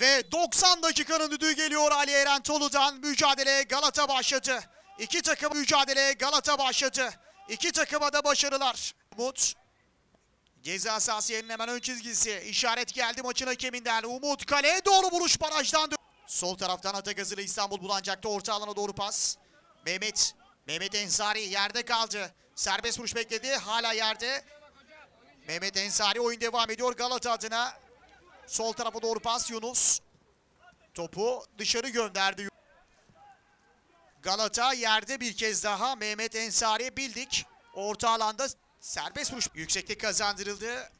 Ve 90 dakikanın düdüğü geliyor Ali Eren Tolu'dan. Mücadele Galata başladı. İki takım mücadele Galata başladı. İki takıma da başarılar. Umut Ceza sahası yerinin hemen ön çizgisi. İşaret geldi maçın hakeminden. Umut kaleye doğru vuruş barajdan. Sol taraftan Atagazılı İstanbul Bulancak'ta orta alana doğru pas. Mehmet. Mehmet Ensari yerde kaldı. Serbest vuruş bekledi. Hala yerde. Mehmet Ensari oyun devam ediyor Galata adına. Sol tarafa doğru pas Yunus. Topu dışarı gönderdi. Galata yerde bir kez daha Mehmet Ensari bildik. Orta alanda serbest vuruş yükseklik kazandırıldı.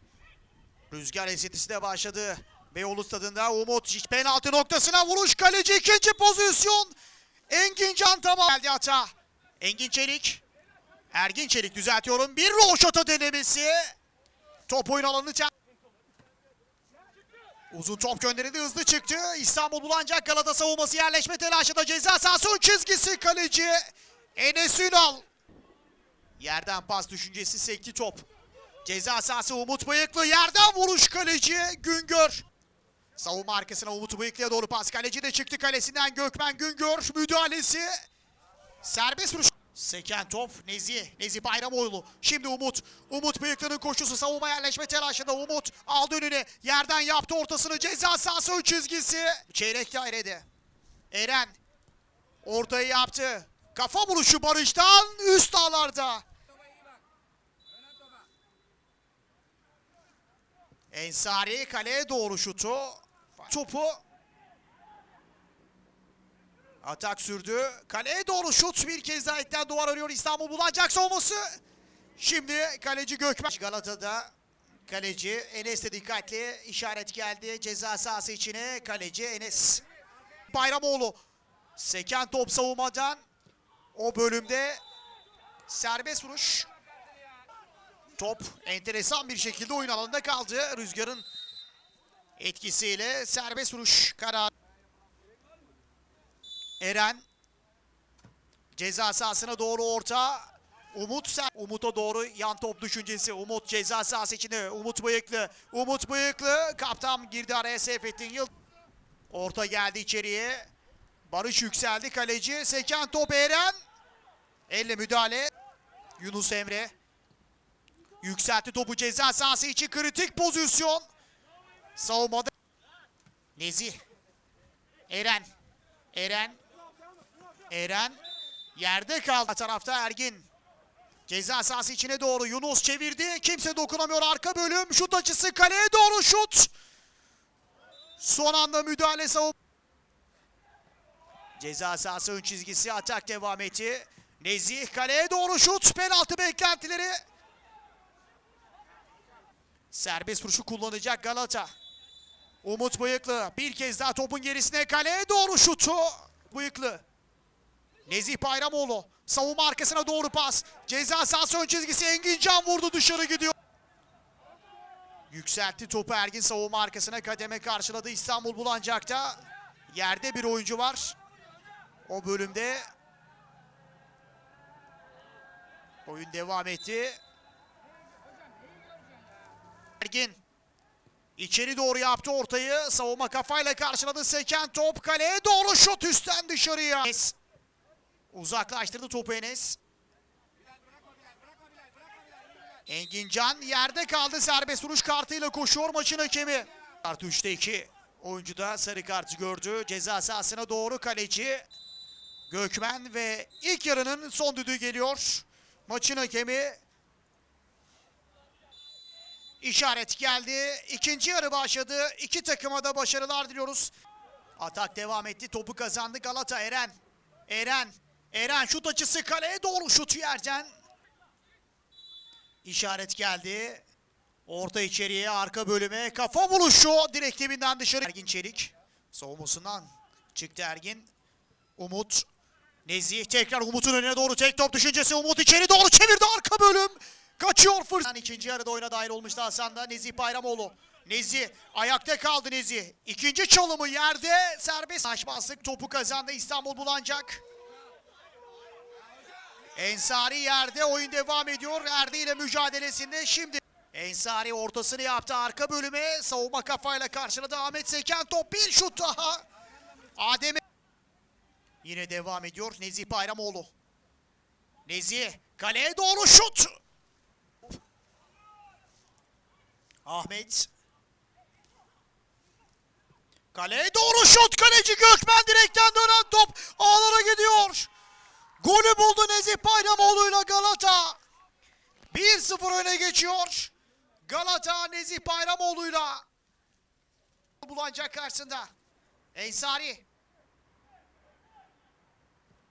Rüzgar esintisi de başladı. Beyoğlu stadında Umut penaltı noktasına vuruş kaleci ikinci pozisyon. Engin Can tamam geldi hata. Engin Çelik. Ergin Çelik düzeltiyorum. Bir roşata denemesi. Top oyun alanını Uzun top gönderildi hızlı çıktı. İstanbul Bulancak Galata savunması yerleşme telaşında ceza sahası çizgisi kaleci Enes Ünal. Yerden pas düşüncesi sekti top. Ceza sahası Umut Bıyıklı yerden vuruş kaleci Güngör. Savunma arkasına Umut Bıyıklı'ya doğru pas. Kaleci de çıktı kalesinden Gökmen Güngör müdahalesi. Serbest vuruş. Seken top Nezi. Nezi Bayramoğlu. Şimdi Umut. Umut Bıyıklı'nın koşusu savunma yerleşme telaşında. Umut aldı önüne. Yerden yaptı ortasını. Ceza sahası çizgisi. Çeyrek dairede. Eren. Ortayı yaptı. Kafa vuruşu Barış'tan üst ağlarda. Ensari kaleye doğru şutu. Topu Atak sürdü. Kaleye doğru şut bir kez daha etten duvar arıyor İstanbul Bulacak savunması. Şimdi kaleci Gökmen. Galata'da kaleci Enes dikkatli. işaret geldi ceza sahası içine. Kaleci Enes. Bayramoğlu. Seken top savunmadan. O bölümde serbest vuruş. Top enteresan bir şekilde oyun alanında kaldı. Rüzgarın etkisiyle serbest vuruş kararı. Eren ceza sahasına doğru orta. Umut Umut'a doğru yan top düşüncesi. Umut ceza sahası içinde. Umut Bıyıklı. Umut Bıyıklı. Kaptan girdi araya Seyfettin Yıl. Orta geldi içeriye. Barış yükseldi. Kaleci. Seken top Eren. Elle müdahale. Yunus Emre. Yükseltti topu ceza sahası içi. Kritik pozisyon. Savunmada. Nezih. Eren. Eren. Eren yerde kaldı. Tarafta Ergin. Ceza sahası içine doğru Yunus çevirdi. Kimse dokunamıyor arka bölüm. Şut açısı kaleye doğru şut. Son anda müdahale savun. Ceza sahası ön çizgisi atak devam etti. Nezih kaleye doğru şut. Penaltı beklentileri. Serbest vuruşu kullanacak Galata. Umut Bıyıklı bir kez daha topun gerisine kaleye doğru şutu. Bıyıklı. Nezih Bayramoğlu savunma arkasına doğru pas. Ceza sahası ön çizgisi Engin Can vurdu dışarı gidiyor. Yükseltti topu Ergin savunma arkasına kademe karşıladı İstanbul Bulancak'ta. Yerde bir oyuncu var. O bölümde oyun devam etti. Ergin İçeri doğru yaptı ortayı. Savunma kafayla karşıladı. Seken top kaleye doğru şut üstten dışarıya. Uzaklaştırdı topu Enes. Engin Can yerde kaldı. Serbest vuruş kartıyla koşuyor maçın hakemi. Artı 3'te 2. Oyuncu da sarı kartı gördü. Ceza sahasına doğru kaleci. Gökmen ve ilk yarının son düdüğü geliyor. Maçın hakemi İşaret geldi. İkinci yarı başladı. İki takıma da başarılar diliyoruz. Atak devam etti. Topu kazandı Galata Eren. Eren. Eren şut açısı kaleye doğru şut yerden. İşaret geldi. Orta içeriye arka bölüme kafa vuruşu direkt dibinden dışarı. Ergin Çelik savunmasından çıktı Ergin. Umut. Nezih tekrar Umut'un önüne doğru tek top düşüncesi. Umut içeri doğru çevirdi arka bölüm. Kaçıyor fırsat. İkinci yarıda oyuna dahil olmuştu Hasan da. Nezih Bayramoğlu. Nezih ayakta kaldı Nezih. İkinci çalımı yerde serbest. Aşmazlık topu kazandı İstanbul Bulancak. Ensari yerde oyun devam ediyor. Erdi ile mücadelesinde şimdi. Ensari ortasını yaptı arka bölüme. Savunma kafayla karşıladı Ahmet Seken top bir şut daha. Adem Yine devam ediyor Nezih Bayramoğlu. Nezih kaleye doğru şut. Ahmet. Kaleye doğru şut kaleci Gökmen direkten dönen top ağlara gidiyor. Golü buldu Nezih Bayramoğlu'yla Galata. 1-0 öne geçiyor. Galata Nezih Bayramoğlu'yla. Bulanacak karşısında. Ensari.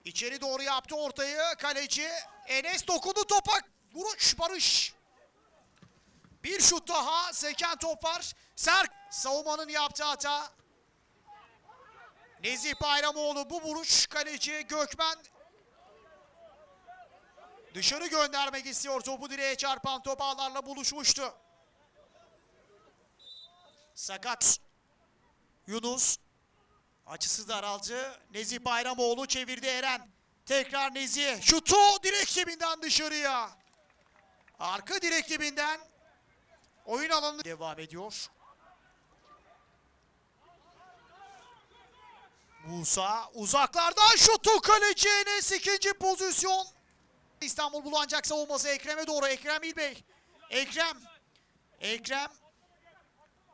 İçeri doğru yaptı ortayı. Kaleci Enes dokundu topa. Vuruş Barış. Bir şut daha. Seken top var. Serk savunmanın yaptığı hata. Nezih Bayramoğlu bu vuruş kaleci Gökmen dışarı göndermek istiyor. Topu direğe çarpan top ağlarla buluşmuştu. Sakat. Yunus Açısı daraldı. Nezih Bayramoğlu çevirdi Eren. Tekrar Nezih. Şutu direk dibinden dışarıya. Arka direk dibinden. Oyun alanı devam ediyor. Musa uzaklardan şutu kaleci Enes ikinci pozisyon. İstanbul bulanacak savunması Ekrem'e doğru. Ekrem İlbey. Ekrem. Ekrem.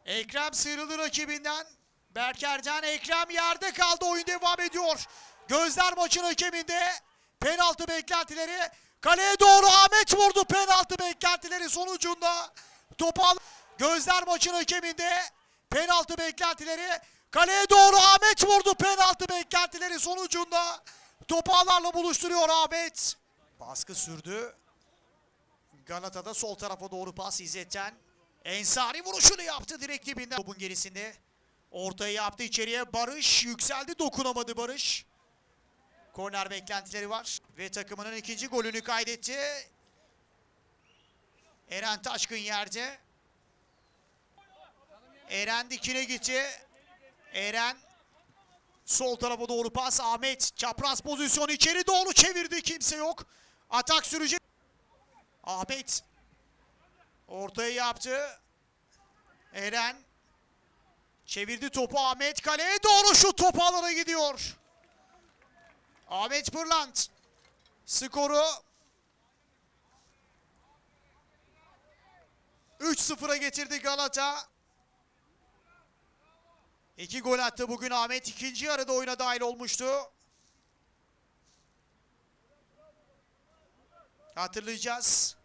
Ekrem sıyrıldı rakibinden. Berker'den Ekrem yerde kaldı. Oyun devam ediyor. Gözler maçın hakeminde. Penaltı beklentileri. Kaleye doğru Ahmet vurdu. Penaltı beklentileri sonucunda. Topu Gözler maçın hakeminde. Penaltı beklentileri. Kaleye doğru Ahmet vurdu. Penaltı beklentileri sonucunda. Topu buluşturuyor Ahmet. Baskı sürdü. Galata'da sol tarafa doğru pas İzzet'ten. Ensari vuruşunu yaptı direkt dibinden. Topun gerisinde. Ortaya yaptı içeriye Barış. Yükseldi dokunamadı Barış. Korner beklentileri var. Ve takımının ikinci golünü kaydetti. Eren Taşkın yerde. Eren dikine gitti. Eren sol tarafa doğru pas. Ahmet çapraz pozisyon içeri doğru çevirdi. Kimse yok. Atak sürecek. Ahmet ortaya yaptı. Eren çevirdi topu Ahmet kaleye doğru şu top alana gidiyor. Ahmet Pırlant skoru 3-0'a getirdi Galata. İki gol attı bugün Ahmet. ikinci yarıda oyuna dahil olmuştu. Hatırlayacağız.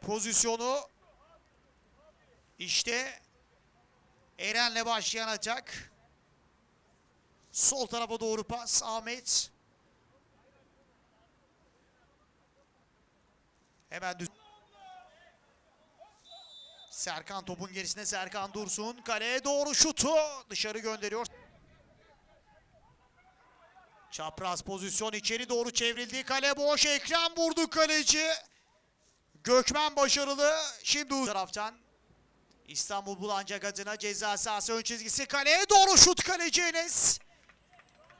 Pozisyonu işte Eren'le başlayan atak. Sol tarafa doğru pas Ahmet. Hemen düz. Serkan topun gerisinde Serkan Dursun. Kaleye doğru şutu dışarı gönderiyor. Çapraz pozisyon içeri doğru çevrildi. Kale boş. Ekrem vurdu kaleci. Gökmen başarılı. Şimdi taraftan İstanbul Bulancak adına ceza sahası ön çizgisi kaleye doğru şut kaleci Enes.